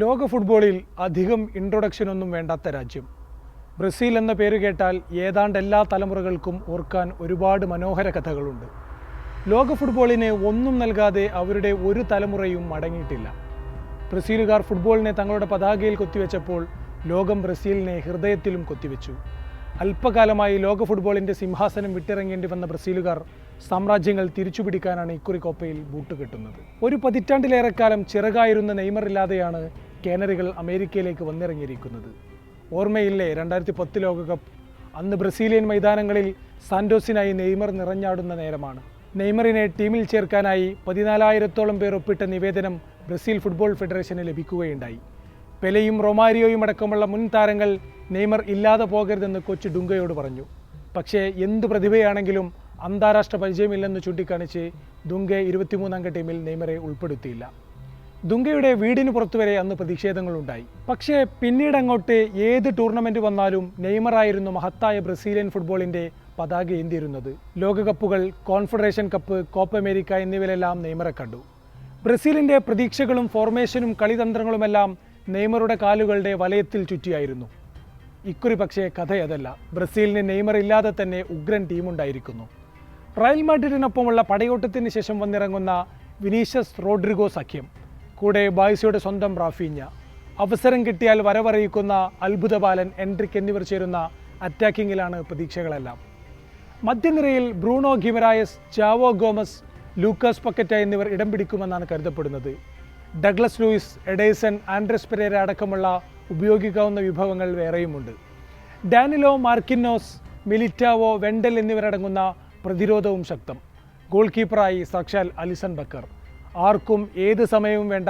ലോക ഫുട്ബോളിൽ അധികം ഇൻട്രൊഡക്ഷൻ ഒന്നും വേണ്ടാത്ത രാജ്യം. ബ്രസീൽ എന്ന പേര് കേട്ടാൽ ഏതാണ്ട് എല്ലാ തലമുറകൾക്കും ഓർക്കാൻ ഒരുപാട് മനോഹര കഥകളുണ്ട്. ലോക ഫുട്ബോളിന് ഒന്നും നൽകാതെ അവരുടെ ഒരു തലമുറയും മടങ്ങിയിട്ടില്ല. ബ്രസീലുകാർ ഫുട്ബോളിനെ തങ്ങളുടെ പതാകയിൽ കൊത്തിവെച്ചപ്പോൾ ലോകം ബ്രസീലിനെ ഹൃദയത്തിലും കൊത്തിവെച്ചു. അല്പകാലമായി ലോക ഫുട്ബോളിന്റെ സിംഹാസനം വിട്ടിറങ്ങേണ്ടി വന്ന ബ്രസീലുകാർ സാമ്രാജ്യങ്ങൾ തിരിച്ചുപിടിക്കാനാണ് ഇക്കുറി കോപ്പയിൽ ബൂട്ട് കെട്ടുന്നത് ഒരു പതിറ്റാണ്ടിലേറെക്കാലം ചിറകായിരുന്ന നെയ്മർ ഇല്ലാതെയാണ് കാനറികൾ അമേരിക്കയിലേക്ക് വന്നിറങ്ങിയിരിക്കുന്നത്. ഓർമ്മയില്ലേ രണ്ടായിരത്തി പത്ത് ലോകകപ്പ്. അന്ന് ബ്രസീലിയൻ മൈതാനങ്ങളിൽ സാന്റോസിനായി നെയ്മർ നിറഞ്ഞാടുന്ന നേരമാണ്. നെയ്മറിനെ ടീമിൽ ചേർക്കാനായി പതിനാലായിരത്തോളം പേർ ഒപ്പിട്ട നിവേദനം ബ്രസീൽ ഫുട്ബോൾ ഫെഡറേഷന് ലഭിക്കുകയുണ്ടായി. പെലയും റൊമാരിയോയും അടക്കമുള്ള മുൻ താരങ്ങൾ നെയ്മർ ഇല്ലാതെ പോകരുതെന്ന് കോച്ച് ഡുങ്കയോട് പറഞ്ഞു. പക്ഷേ എന്ത് പ്രതിഭയാണെങ്കിലും അന്താരാഷ്ട്ര പരിചയമില്ലെന്ന് ചൂണ്ടിക്കാണിച്ച് ദുങ്കെ ഇരുപത്തിമൂന്നംഗ ടീമിൽ നെയ്മറെ ഉൾപ്പെടുത്തിയില്ല. ദുങ്കയുടെ വീടിന് പുറത്തുവരെ അന്ന് പ്രതിഷേധങ്ങളുണ്ടായി. പക്ഷേ പിന്നീട് അങ്ങോട്ട് ഏത് ടൂർണമെന്റ് വന്നാലും നെയ്മറായിരുന്നു മഹത്തായ ബ്രസീലിയൻ ഫുട്ബോളിന്റെ പതാക ഏന്തിയിരുന്നത്. ലോകകപ്പുകൾ കോൺഫെഡറേഷൻ കപ്പ് കോപ്പ അമേരിക്ക എന്നിവയിലെല്ലാം നെയ്മറെ കണ്ടു. ബ്രസീലിന്റെ പ്രതീക്ഷകളും ഫോർമേഷനും കളിതന്ത്രങ്ങളുമെല്ലാം നെയ്മറുടെ കാലുകളുടെ വലയത്തിൽ ചുറ്റിയായിരുന്നു. ഇക്കുറി പക്ഷേ കഥയതല്ല ബ്രസീലിന് നെയ്മർ ഇല്ലാതെ തന്നെ ഉഗ്രൻ ടീമുണ്ടായിരിക്കുന്നു. റയൽ മാഡ്രിഡിനൊപ്പമുള്ള പടയോട്ടത്തിന് ശേഷം വന്നിറങ്ങുന്ന വിനീഷ്യസ് റോഡ്രിഗോ സഖ്യം. കൂടെ ബായ്സയുടെ സ്വന്തം റാഫീഞ്ഞ. അവസരം കിട്ടിയാൽ വരവറിയിക്കുന്ന അത്ഭുത ബാലൻ എൻട്രിക് എന്നിവർ ചേരുന്ന അറ്റാക്കിങ്ങിലാണ് പ്രതീക്ഷകളെല്ലാം. മധ്യനിരയിൽ Bruno Guimaraes Joao Gomes Lucas Paqueta എന്നിവർ ഇടം പിടിക്കുമെന്നാണ് കരുതപ്പെടുന്നത്. Douglas Luiz Ederson Andreas Pereira അടക്കമുള്ള ഉപയോഗിക്കാവുന്ന വിഭവങ്ങൾ വേറെയുമുണ്ട്. ഡാനിലോ മാർക്കിന്നോസ് മിലിറ്റാവോ വെണ്ടൽ എന്നിവരടങ്ങുന്ന പ്രതിരോധവും ശക്തം. ഗോൾ കീപ്പറായി സാക്ഷാൽ അലിസൺ ബക്കർ. ആർക്കും ഏത് സമയവും വേണ്ട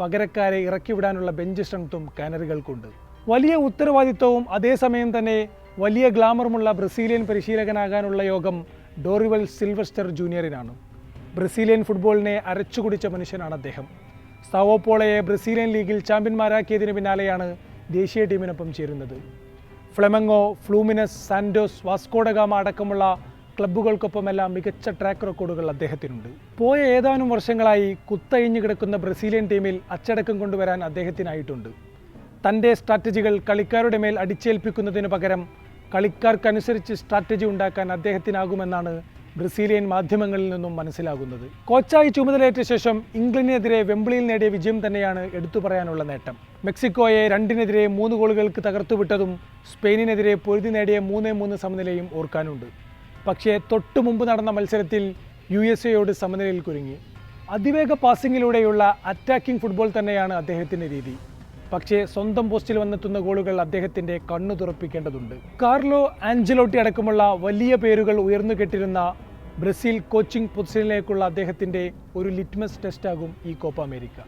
പകരക്കാരെ ഇറക്കിവിടാനുള്ള ബെഞ്ച് സ്ട്രെങ്ത്തും കാനറികൾക്കുണ്ട്. വലിയ ഉത്തരവാദിത്വവും അതേസമയം തന്നെ വലിയ ഗ്ലാമറുമുള്ള ബ്രസീലിയൻ പരിശീലകനാകാനുള്ള യോഗം ഡോറിവൽ സിൽവസ്റ്റർ ജൂനിയറിനാണ്. ബ്രസീലിയൻ ഫുട്ബോളിനെ അരച്ചുകുടിച്ച മനുഷ്യനാണ് അദ്ദേഹം. സാവോപോളയെ ബ്രസീലിയൻ ലീഗിൽ ചാമ്പ്യന്മാരാക്കിയതിന് പിന്നാലെയാണ് ദേശീയ ടീമിനൊപ്പം ചേരുന്നത്. ഫ്ലെമങ്ങോ ഫ്ലൂമിനസ് സാൻഡോസ് വാസ്കോഡഗാമ അടക്കമുള്ള ക്ലബ്ബുകൾക്കൊപ്പമെല്ലാം മികച്ച ട്രാക്ക് റെക്കോർഡുകൾ അദ്ദേഹത്തിനുണ്ട്. പോയ ഏതാനും വർഷങ്ങളായി കുത്തഴിഞ്ഞു കിടക്കുന്ന ബ്രസീലിയൻ ടീമിൽ അച്ചടക്കം കൊണ്ടുവരാൻ അദ്ദേഹത്തിനായിട്ടുണ്ട്. തന്റെ സ്ട്രാറ്റജികൾ കളിക്കാരുടെ മേൽ അടിച്ചേൽപ്പിക്കുന്നതിന് പകരം കളിക്കാർക്കനുസരിച്ച് സ്ട്രാറ്റജി ഉണ്ടാക്കാൻ അദ്ദേഹത്തിനാകുമെന്നാണ് ബ്രസീലിയൻ മാധ്യമങ്ങളിൽ നിന്നും മനസ്സിലാകുന്നത്. കോച്ചായി ചുമതലയേറ്റ ശേഷം ഇംഗ്ലണ്ടിനെതിരെ വെമ്പിളിയിൽ നേടിയ വിജയം തന്നെയാണ് എടുത്തു പറയാനുള്ള നേട്ടം. മെക്സിക്കോയെ രണ്ടിനെതിരെ മൂന്ന് ഗോളുകൾക്ക് തകർത്തുവിട്ടതും സ്പെയിനിനെതിരെ പൊരുതി നേടിയ മൂന്നേ മൂന്ന് സമനിലയും ഓർക്കാനുണ്ട്. പക്ഷേ തൊട്ടു മുമ്പ് നടന്ന മത്സരത്തിൽ യു എസ് എയോട് സമനിലയിൽ കുരുങ്ങി. അതിവേഗ പാസിങ്ങിലൂടെയുള്ള അറ്റാക്കിംഗ് ഫുട്ബോൾ തന്നെയാണ് അദ്ദേഹത്തിന്റെ രീതി. പക്ഷേ സ്വന്തം പോസ്റ്റിൽ വന്നെത്തുന്ന ഗോളുകൾ അദ്ദേഹത്തിന്റെ കണ്ണു തുറപ്പിക്കേണ്ടതുണ്ട്. കാർലോ ആഞ്ചലോട്ടി അടക്കമുള്ള വലിയ പേരുകൾ ഉയർന്നു കെട്ടിരുന്ന ബ്രസീൽ കോച്ചിംഗ് പൊസിഷനിലേക്കുള്ള അദ്ദേഹത്തിന്റെ ഒരു ലിറ്റ്മസ് ടെസ്റ്റാകും ഈ കോപ്പ അമേരിക്ക.